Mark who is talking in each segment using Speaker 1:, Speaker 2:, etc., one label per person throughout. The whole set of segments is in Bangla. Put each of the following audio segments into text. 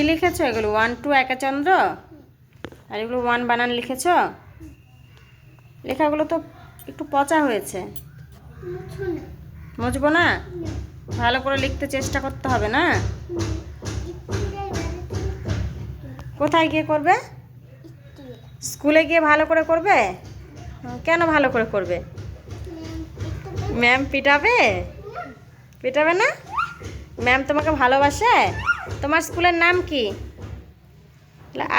Speaker 1: কি লিখেছো? এগুলো ওয়ান টু একাচন্দ্র? আর এগুলো ওয়ান বানান লিখেছ? লেখাগুলো তো একটু পচা হয়েছে। মুছবো না? ভালো করে লিখতে চেষ্টা করতে হবে না? কোথায় গিয়ে করবে? স্কুলে গিয়ে ভালো করে করবে? কেন ভালো করে করবে? ম্যাম পিটাবে? পিটাবে না? ম্যাম তোমাকে ভালোবাসে? তোমার স্কুলের নাম কি?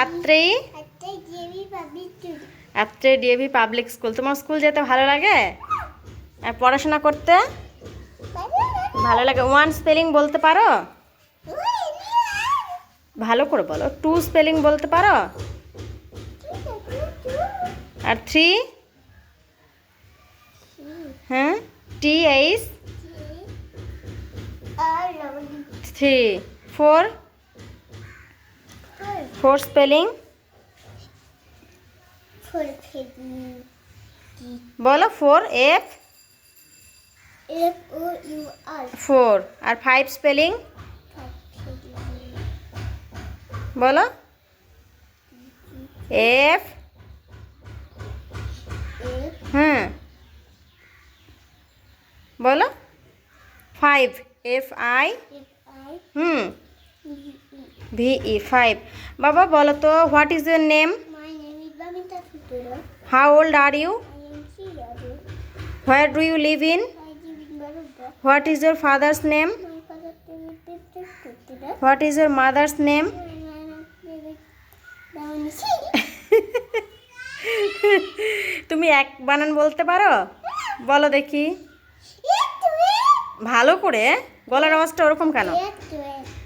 Speaker 1: Atrai Atre? DAV public school. তোমার স্কুল যেতে ভালো লাগে? আর পড়াশোনা করতে? ভালো লাগে। ওয়ান স্পেলিং বলতে পারো? ভালো করে বলো। টু স্পেলিং বলতে পারো? আর থ্রি? হ্যাঁ? T H? Three. Four four spelling বলো ফোর এফ ফোর আর ফাইভ স্পেলিং বলো। এফ হ্যাঁ বলো। ফাইভ এফ আই হুম। ভি ই ফাইভ বাবা বলো তো what is your name how old are you where do you live in what is your father's name what is your mother's name তুমি এক বানান বলতে পারো? বলো দেখি। ভালো করে গলার আওয়াজটা ওরকম কেন?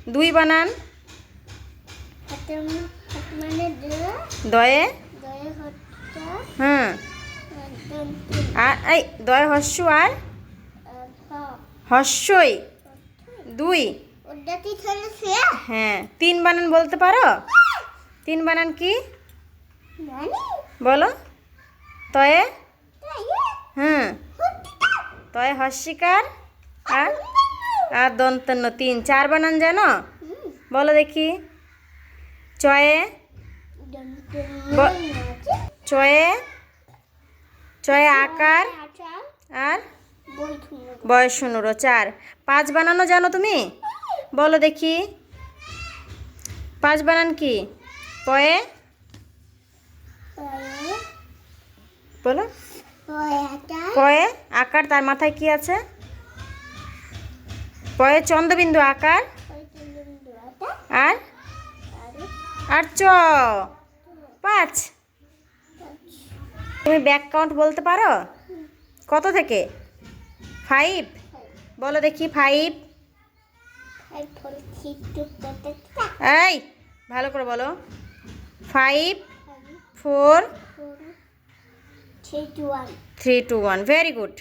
Speaker 1: দুই বানান। দয়ে। হ্যাঁ আর এই দয় হস্য আর হস্যই। দুই। হ্যাঁ। তিন বানান বলতে পারো? তিন বানান কি? বলো। তয়ে। হ্যাঁ তয়ে হস্যিকার আর আর দন্তন্য তিন। চার বানান জানো? বলো দেখি। চয়ে চয়ে চয়ে আকার? আর? বয়স শুনুরো চার। পাঁচ বানানো জানো তুমি? বলো দেখি। পাঁচ বানান কি? পয়ে? বলো। পয়ে? আকার তার মাথায় কি আছে? পয়ে চন্দ্রবিন্দু আকার আর আর চ। পাঁচ। তুমি ব্যাক কাউন্ট বলতে পারো? কত থেকে? ফাইভ বলো দেখি ফাইভ এই ভালো করে বলো। Five four three two one three two one very good